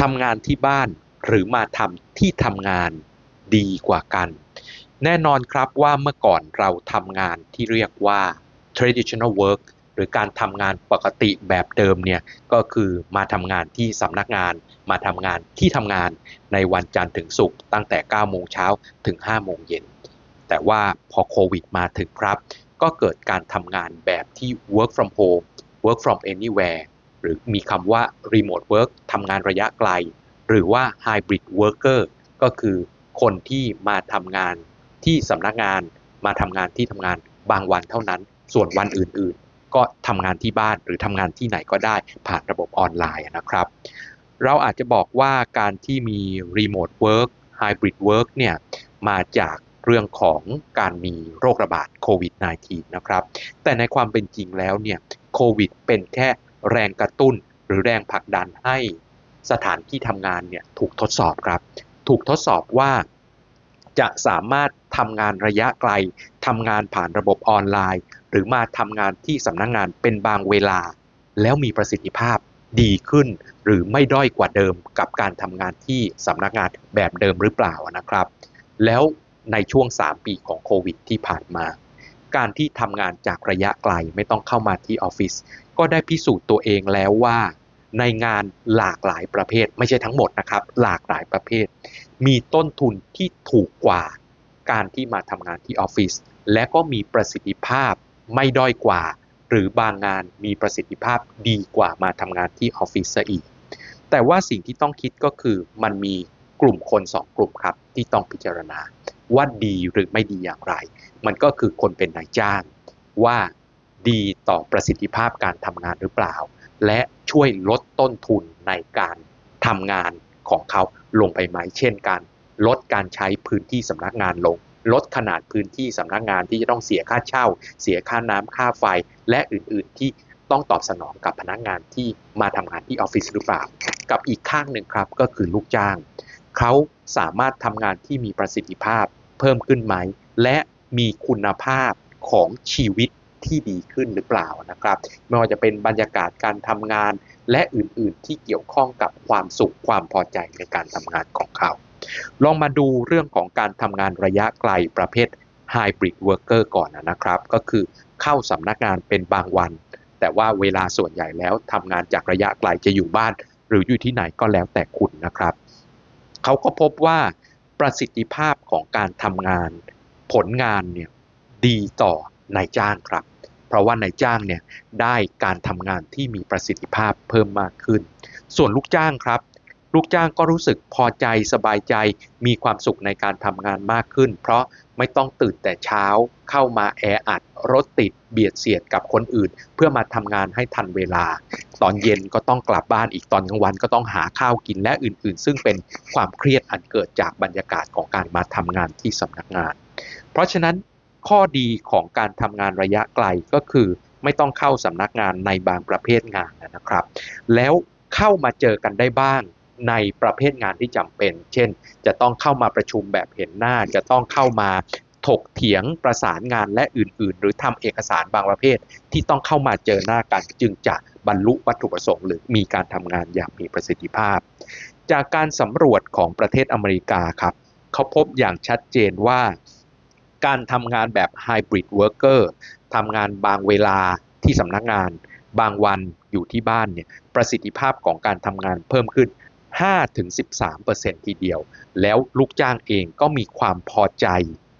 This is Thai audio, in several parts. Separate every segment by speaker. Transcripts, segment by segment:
Speaker 1: ทำงานที่บ้านหรือมาทำที่ทำงานดีกว่ากัน แน่นอนครับว่าเมื่อก่อนเราทำงานที่เรียกว่า traditional work หรือการทำงานปกติแบบเดิมเนี่ยก็คือมาทำงานที่สำนักงาน มาทำงานที่ทำงานในวันจันทร์ถึงศุกร์ตั้งแต่ 9 โมงเช้าถึง 5 โมงเย็น แต่ว่าพอโควิดมาถึงครับ ก็เกิดการทำงานแบบที่ work from home work from anywhere หรือมีคำว่า remote work ทำงานระยะไกล หรือว่า hybrid worker ก็คือคนที่มาทำงานที่สำนักงานมาทำงานที่ทำงานบางวันเท่านั้น ส่วนวันอื่นๆ ก็ทำงานที่บ้านหรือทำงานที่ไหนก็ได้ผ่านระบบออนไลน์นะครับ เราอาจจะบอกว่าการที่มี remote work hybrid work เนี่ยมาจากเรื่องของการมีโรคระบาดโควิด -19 นะครับ แต่ในความเป็นจริงแล้วเนี่ยโควิดเป็นแค่ แรงกระตุ้นหรือแรงผลักดันให้สถานที่ทำงานเนี่ยถูกทดสอบครับ ถูกทดสอบว่าจะสามารถทำงานระยะไกลทำงานผ่านระบบออนไลน์ หรือมาทำงานที่สำนักงงานเป็นบางเวลา แล้วมีประสิทธิภาพดีขึ้น หรือไม่ด้อยกว่าเดิมกับการทำงานที่สำนักงานแบบเดิมหรือเปล่านะครับ แล้วในช่วง 3 ปีของโควิดที่ผ่านมา การที่ทำงานจากระยะไกลไม่ต้องเข้ามาที่ออฟฟิศก็ได้พิสูจน์ตัวเองแล้วว่า ในงานหลากหลายประเภท ไม่ใช่ทั้งหมดนะครับ หลากหลายประเภท มีต้นทุนที่ถูกกว่าการที่มาทำงานที่ออฟฟิศและก็มีประสิทธิภาพไม่ด้อยกว่า หรือบางงานมีประสิทธิภาพดีกว่ามาทำงานที่ออฟฟิศซะอีก แต่ว่าสิ่งที่ต้องคิดก็คือมันมีกลุ่มคนสองกลุ่มครับที่ต้องพิจารณาว่าดีหรือไม่ดีอย่างไร มันก็คือคนเป็นนายจ้างว่าดีต่อประสิทธิภาพการทำงานหรือเปล่า และช่วยลดต้นทุนในการทำงานของเขาลงไปไหม เช่นการลดการใช้พื้นที่สำนักงานลง ลดขนาดพื้นที่สำนักงานที่จะต้องเสียค่าเช่า เสียค่าน้ำค่าไฟ และอื่นๆที่ต้องตอบสนองกับพนักงานที่มาทำงานที่ออฟฟิศหรือเปล่า กับอีกข้างหนึ่งครับก็คือลูกจ้าง เขาสามารถทำงานที่มีประสิทธิภาพเพิ่มขึ้นไหม และมีคุณภาพของชีวิตที่ดีขึ้นหรือเปล่านะครับ ไม่ว่าจะเป็นบรรยากาศการทำงาน และอื่นๆที่เกี่ยวข้องกับความสุขความพอใจในการทำงานของเขา ลองมาดูเรื่องของการทำงานระยะไกลประเภท Hybrid Worker ก่อนนะครับ ก็คือเข้าสำนักงานเป็นบางวัน แต่ว่าเวลาส่วนใหญ่แล้วทำงานจากระยะไกลจะอยู่บ้าน หรืออยู่ที่ไหนก็แล้วแต่คุณนะครับ เขาก็พบว่าประสิทธิภาพของการทำงาน ผลงานเนี่ยดีต่อนายจ้างครับ เพราะว่านายจ้างเนี่ยได้การทำงานที่มีประสิทธิภาพเพิ่มมากขึ้น ส่วนลูกจ้างครับ ลูกจ้างก็รู้สึกพอใจสบายใจ มีความสุขในการทำงานมากขึ้น เพราะไม่ต้องตื่นแต่เช้าเข้ามาแออัดรถติดเบียดเสียดกับคนอื่น เพื่อมาทำงานให้ทันเวลา ตอนเย็นก็ต้องกลับบ้านอีกตอนกลางวันก็ต้องหาข้าวกินและอื่นๆ ซึ่งเป็นความเครียดอันเกิดจากบรรยากาศของการมาทำงานที่สำนักงาน เพราะฉะนั้นข้อดีของการทำงานระยะไกลก็คือไม่ต้องเข้าสำนักงานในบางประเภทงานนะครับ แล้วเข้ามาเจอกันได้บ้าง ในประเภทงานที่จำเป็น เช่น จะต้องเข้ามาประชุมแบบเห็นหน้า จะต้องเข้ามาถกเถียงประสานงานและอื่นๆ หรือทำเอกสารบางประเภท ที่ต้องเข้ามาเจอหน้ากันจึงจะบรรลุวัตถุประสงค์ หรือมีการทำงานอย่างมีประสิทธิภาพ จากการสำรวจของประเทศอเมริกาครับเขาพบอย่างชัดเจนว่า การทำงานแบบไฮบริดเวิร์กเกอร์ทำงานบางเวลาที่สำนักงาน บางวันอยู่ที่บ้านเนี่ยประสิทธิภาพของการทำงานเพิ่มขึ้น 5-13%ทีเดียว แล้วลูกจ้างเองก็มีความพอใจ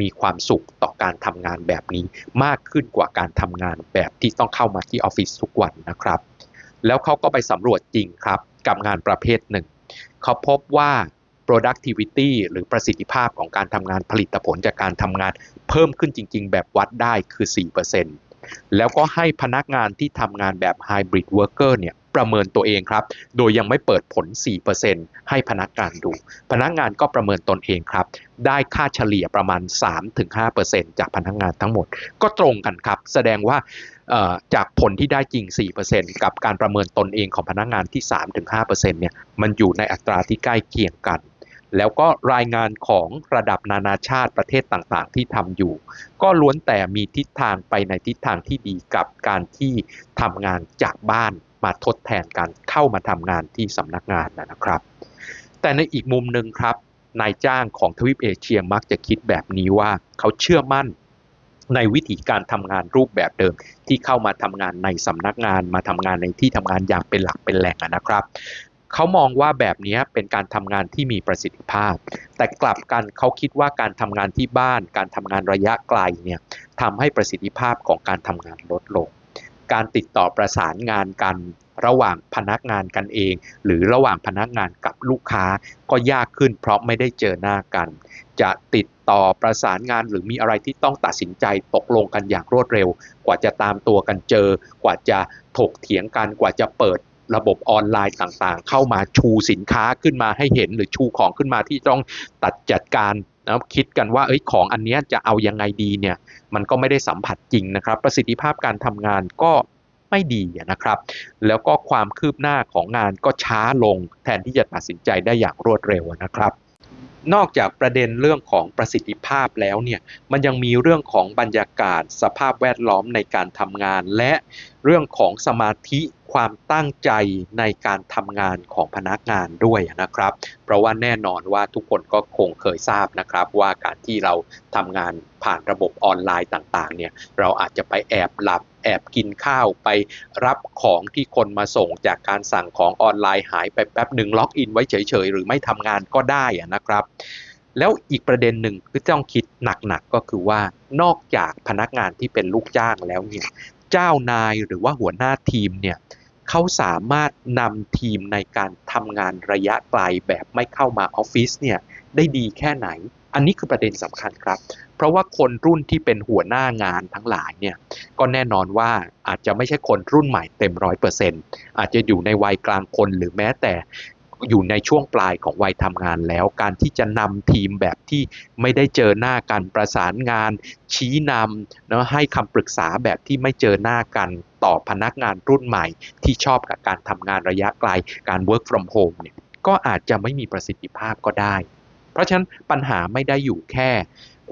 Speaker 1: มีความสุขต่อการทำงานแบบนี้ มากขึ้นกว่าการทำงานแบบที่ต้องเข้ามาที่ออฟฟิศทุกวันนะครับ แล้วเขาก็ไปสำรวจจริงครับกับงานประเภทหนึ่ง เขาพบว่า productivity หรือประสิทธิภาพของการทำงานผลิตผลจากการทำงาน เพิ่มขึ้นจริง ๆ แบบวัดได้คือ 4%แล้วก็ให้พนักงานที่ทำงานแบบ hybrid worker เนี่ย ประเมินตัวเองครับ โดยยังไม่เปิดผล 4%ให้พนักงานดู พนักงานก็ประเมินตนเองครับ ได้ค่าเฉลี่ยประมาณ 3-5%จากพนักงานทั้งหมด ก็ตรงกันครับ แสดงว่าจากผลที่ได้จริง 4%กับการประเมินตนเองของพนักงานที่ 3-5%เนี่ย มันอยู่ในอัตราที่ใกล้เคียงกันแล้วก็รายงานของระดับนานาชาติประเทศต่างๆ ที่ทำอยู่ ก็ล้วนแต่มีทิศทางไปในทิศทางที่ดีกับการที่ทำงานจากบ้าน มาทดแทนการเข้ามาทำงานที่สำนักงานนะครับ แต่ในอีกมุมหนึ่งครับนายจ้างของทวีปเอเชียมักจะคิดแบบนี้ว่าเขาเชื่อมั่นในวิธีการทำงานรูปแบบเดิม ที่เข้ามาทำงานในสำนักงานมาทำงานในที่ทำงานอย่างเป็นหลักเป็นแหล่งนะครับเขามองว่าแบบนี้เป็นการทำงานที่มีประสิทธิภาพ แต่กลับกันเขาคิดว่าการทำงานที่บ้าน การทำงานระยะไกลเนี่ยทำให้ประสิทธิภาพของการทำงานลดลง การติดต่อประสานงานกันระหว่างพนักงานกันเอง หรือระหว่างพนักงานกับลูกค้าก็ยากขึ้น เพราะไม่ได้เจอหน้ากัน จะติดต่อประสานงานหรือมีอะไรที่ต้องตัดสินใจตกลงกันอย่างรวดเร็ว กว่าจะตามตัวกันเจอ กว่าจะถกเถียงกันกว่าจะเปิดระบบออนไลน์ต่างๆ เข้ามาชูสินค้าขึ้นมาให้เห็น หรือชูของขึ้นมาที่ต้องตัดจัดการ นะคิดกันว่าเอ้ยของอันนี้จะเอายังไงดีเนี่ยมันก็ไม่ได้สัมผัสจริงนะครับ ประสิทธิภาพการทำงานก็ไม่ดีนะครับ แล้วก็ความคืบหน้าของงานก็ช้าลงแทนที่จะตัดสินใจได้อย่างรวดเร็วนะครับ นอกจากประเด็นเรื่องของประสิทธิภาพแล้วเนี่ยมันยังมีเรื่องของบรรยากาศสภาพแวดล้อมในการทำงาน และเรื่องของสมาธิ ความตั้งใจในการทำงานของพนักงานด้วยนะครับ เพราะว่าแน่นอนว่าทุกคนก็คงเคยทราบนะครับ ว่าการที่เราทำงานผ่านระบบออนไลน์ต่างๆ เนี่ยเราอาจจะไปแอบหลับแอบกินข้าวไปรับของที่คนมาส่งจากการสั่งของออนไลน์หายไปแป๊บหนึ่งล็อกอินไว้เฉยๆ หรือไม่ทำงานก็ได้นะครับ แล้วอีกประเด็นหนึ่งที่ต้องคิดหนักๆก็คือว่านอกจากพนักงานที่เป็นลูกจ้างแล้วเนี่ย เจ้านายหรือว่าหัวหน้าทีมเนี่ย เขาสามารถนำทีมในการทำงานระยะไกลแบบไม่เข้ามาออฟฟิศเนี่ยได้ดีแค่ไหน อันนี้คือประเด็นสำคัญครับ เพราะว่าคนรุ่นที่เป็นหัวหน้างานทั้งหลายเนี่ยก็แน่นอนว่าอาจจะไม่ใช่คนรุ่นใหม่เต็มร้อยเปอร์เซ็นต์อาจจะอยู่ในวัยกลางคนหรือแม้แต่ อยู่ในช่วงปลายของวัยทำงานแล้ว การที่จะนำทีมแบบที่ไม่ได้เจอหน้ากันประสานงาน ชี้นำเนาะให้คำปรึกษาแบบที่ไม่เจอหน้ากันต่อพนักงานรุ่นใหม่ ที่ชอบกับการทำงานระยะไกลการ work from home เนี่ยก็อาจจะไม่มีประสิทธิภาพก็ได้ เพราะฉะนั้นปัญหาไม่ได้อยู่แค่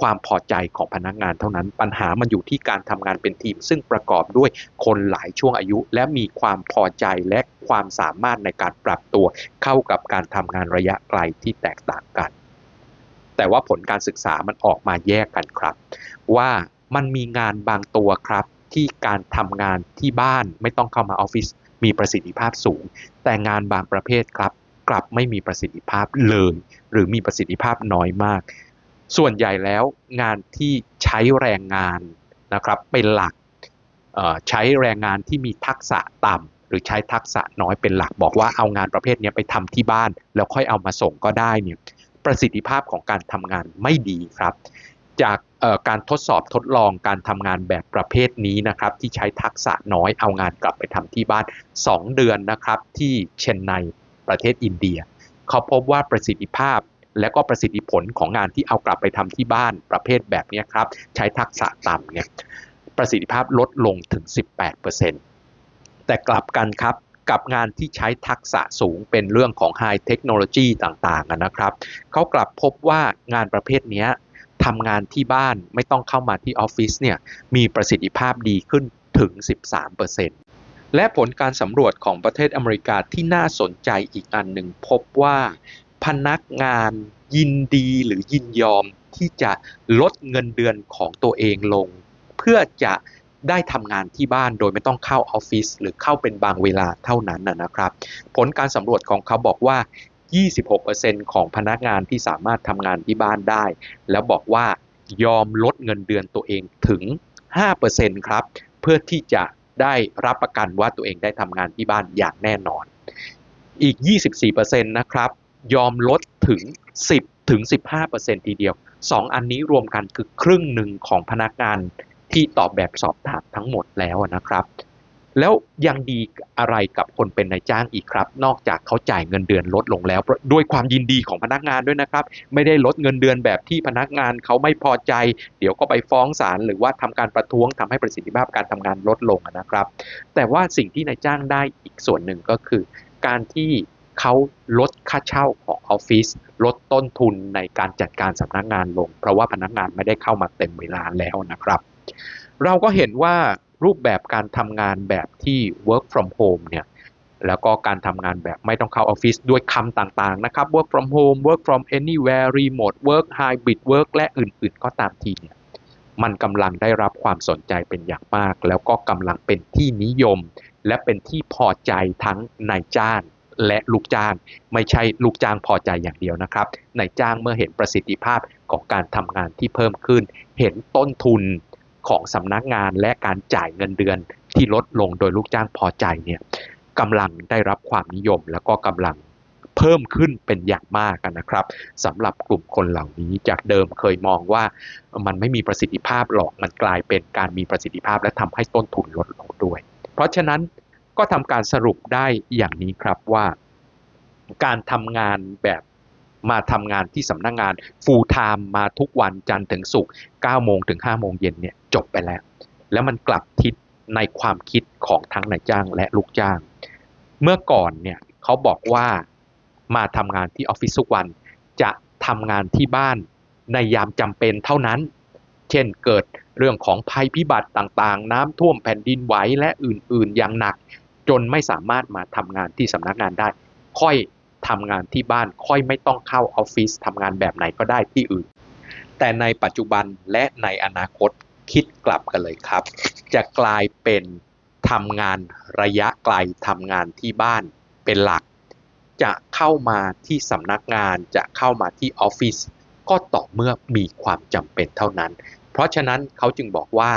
Speaker 1: ความพอใจของพนักงานเท่านั้น ปัญหามันอยู่ที่การทำงานเป็นทีม ซึ่งประกอบด้วยคนหลายช่วงอายุ และมีความพอใจและความสามารถในการปรับตัวเข้ากับการทำงานระยะไกลที่แตกต่างกัน แต่ว่าผลการศึกษามันออกมาแยกกันครับ ว่ามันมีงานบางตัวครับ ที่การทำงานที่บ้านไม่ต้องเข้ามาออฟฟิศมีประสิทธิภาพสูง แต่งานบางประเภทครับ กลับไม่มีประสิทธิภาพเลย หรือมีประสิทธิภาพน้อยมาก ส่วนใหญ่แล้วงานที่ใช้แรงงานนะครับเป็นหลักใช้แรงงานที่มีทักษะต่ำหรือใช้ทักษะน้อยเป็นหลักบอกว่าเอางานประเภทนี้ไปทำที่บ้าน แล้วค่อยเอามาส่งก็ได้เนี่ยประสิทธิภาพของการทำงานไม่ดีครับ จากการทดสอบทดลองการทำงานแบบประเภทนี้นะครับ ที่ใช้ทักษะน้อยเอางานกลับไปทำที่บ้าน 2 เดือนนะครับที่เชนไนประเทศอินเดีย เขาพบว่าประสิทธิภาพ และก็ประสิทธิผลของงานที่เอากลับไปทำที่บ้านประเภทแบบนี้ครับ ใช้ทักษะต่ำเนี่ยประสิทธิภาพลดลงถึง 18%แต่กลับกันครับกับงานที่ใช้ทักษะสูงเป็นเรื่องของไฮเทคโนโลยีต่างๆนะครับ เขากลับพบว่างานประเภทนี้ทำงานที่บ้านไม่ต้องเข้ามาที่ออฟฟิศเนี่ยมีประสิทธิภาพดีขึ้นถึง 13%และผลการสำรวจของประเทศอเมริกาที่น่าสนใจอีกอันหนึ่งพบว่า พนักงานยินดีหรือยินยอมที่จะลดเงินเดือนของตัวเองลง เพื่อจะได้ทำงานที่บ้านโดยไม่ต้องเข้าออฟฟิศหรือเข้าเป็นบางเวลาเท่านั้นนะครับ ผลการสำรวจของเขาบอกว่า 26%ของพนักงานที่สามารถทำงานที่บ้านได้ แล้วบอกว่ายอมลดเงินเดือนตัวเองถึง 5%ครับ เพื่อที่จะได้รับประกันว่าตัวเองได้ทำงานที่บ้านอย่างแน่นอน อีก 24%นะครับ ยอมลดถึง 10 ถึง 15%ทีเดียว 2 อันนี้รวมกันคือครึ่งหนึ่งของพนักงานที่ตอบแบบสอบถามทั้งหมดแล้วนะครับ แล้วยังดีอะไรกับคนเป็นนายจ้างอีกครับ นอกจากเขาจ่ายเงินเดือนลดลงแล้วด้วยความยินดีของพนักงานด้วยนะครับ ไม่ได้ลดเงินเดือนแบบที่พนักงานเขาไม่พอใจ เดี๋ยวก็ไปฟ้องศาลหรือว่าทำการประท้วงทำให้ประสิทธิภาพการทำงานลดลงนะครับ แต่ว่าสิ่งที่นายจ้างได้อีกส่วนหนึ่งก็คือ การที่ เขาลดค่าเช่าของออฟฟิศลดต้นทุนในการจัดการสำนักงานลง เพราะว่าพนักงานไม่ได้เข้ามาเต็มเวลาแล้วนะครับ เราก็เห็นว่ารูปแบบการทำงานแบบที่ work from home เนี่ยแล้วก็การทำงานแบบไม่ต้องเข้าออฟฟิศด้วยคำต่างๆนะครับ work from home work from anywhere remote work hybrid work และอื่นๆ ก็ตามทีเนี่ยมันกำลังได้รับความสนใจเป็นอย่างมาก แล้วก็กำลังเป็นที่นิยม และเป็นที่พอใจทั้งนายจ้าง และลูกจ้าง ไม่ใช่ลูกจ้างพอใจอย่างเดียวนะครับนายจ้างเมื่อเห็นประสิทธิภาพของการทำงานที่เพิ่มขึ้น เห็นต้นทุนของสำนักงานและการจ่ายเงินเดือนที่ลดลงโดยลูกจ้างพอใจเนี่ยกำลังได้รับความนิยมแล้วก็กำลังเพิ่มขึ้นเป็นอย่างมากนะครับสำหรับกลุ่มคนเหล่านี้จากเดิมเคยมองว่ามันไม่มีประสิทธิภาพหรอกมันกลายเป็นการมีประสิทธิภาพและทำให้ต้นทุนลดลงด้วย เพราะฉะนั้น ก็ทำการสรุปได้อย่างนี้ครับว่า การทำงานแบบมาทำงานที่สำนักงงาน full time มาทุกวันจันทร์ถึงศุกร์9โมงถึง5โมงเย็นเนี่ยจบไปแล้ว แล้วมันกลับทิศในความคิดของทั้งนายจ้างและลูกจ้าง เมื่อก่อนเนี่ยเขาบอกว่ามาทำงานที่ออฟฟิศทุกวัน จะทำงานที่บ้านในยามจำเป็นเท่านั้น เช่นเกิดเรื่องของภัยพิบัติต่างๆ น้ำท่วมแผ่นดินไหวและอื่นๆ อย่างหนัก จนไม่สามารถมาทำงานที่สำนักงานได้ ค่อยทำงานที่บ้านค่อยไม่ต้องเข้าออฟฟิศทำงานแบบไหนก็ได้ที่อื่น แต่ในปัจจุบันและในอนาคตคิดกลับกันเลยครับ จะกลายเป็นทำงานระยะไกลทำงานที่บ้านเป็นหลัก จะเข้ามาที่สำนักงานจะเข้ามาที่ออฟฟิศก็ต่อเมื่อมีความจำเป็นเท่านั้น เพราะฉะนั้นเขาจึงบอกว่า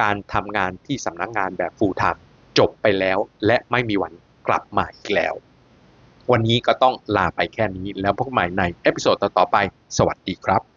Speaker 1: การทำงานที่สำนักงานแบบ full time จบไปแล้วและไม่มีวันกลับมาอีกแล้ว วันนี้ก็ต้องลาไปแค่นี้แล้วพบกันใหม่ในเอพิโซดต่อๆไป สวัสดีครับ